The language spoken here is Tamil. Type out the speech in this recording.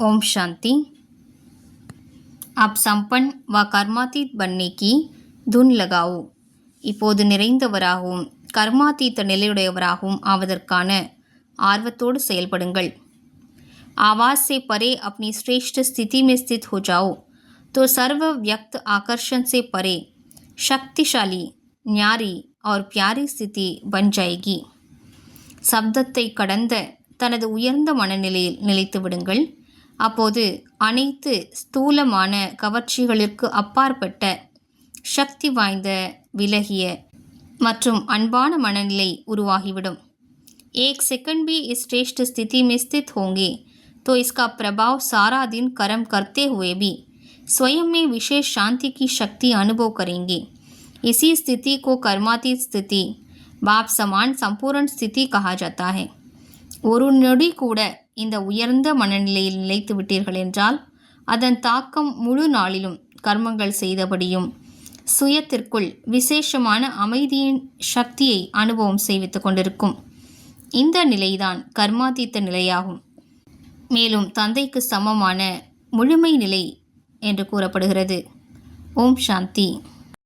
ओम शांति आप संपन्न व कर्मातीत बनने की धुन लगाओ இப்போது நிறைந்தவராகவும் கர்மாத்தீத்த நிலையுடையவராகவும் ஆவதற்கான ஆர்வத்தோடு செயல்படுங்கள் आवाज से परे अपनी श्रेष्ठ स्थिति में स्थित हो जाओ तो सर्व व्यक्त आकर्षण से परे शक्तिशाली न्यारी और प्यारी स्थिति बन जाएगी சப்தத்தை கடந்த தனது உயர்ந்த மனநிலையில் நிலைத்து விடுங்கள் அப்போது அனைத்து ஸ்தூலமான கவர்ச்சிகளிற்கு அப்பாற்பட்ட சக்தி வாய்ந்த விலகிய மற்றும் அன்பான மனநிலை உருவாகிவிடும் एक सेकंड भी इस श्रेष्ठ स्थिति में स्थित होंगे तो इसका प्रभाव सारा दिन कर्म करते हुए भी स्वयं में विशेष शांति की शक्ति अनुभव करेंगे इसी स्थिति को कर्मातीत स्थिति बाप समान संपूर्ण स्थिति कहा जाता है ஒரு நொடி கூட இந்த உயர்ந்த மனநிலையில் நிலைத்து விட்டீர்கள் என்றால் அதன் தாக்கம் முழு நாளிலும் கர்மங்கள் செய்தபடியும் சுயத்திற்குள் விசேஷமான அமைதியின் சக்தியை அனுபவம் செய்வித்துக் கொண்டிருக்கும். இந்த நிலைதான் கர்மாதீத்த நிலையாகும். மேலும் தந்தைக்கு சமமான முழுமை நிலை என்று கூறப்படுகிறது. ஓம் சாந்தி.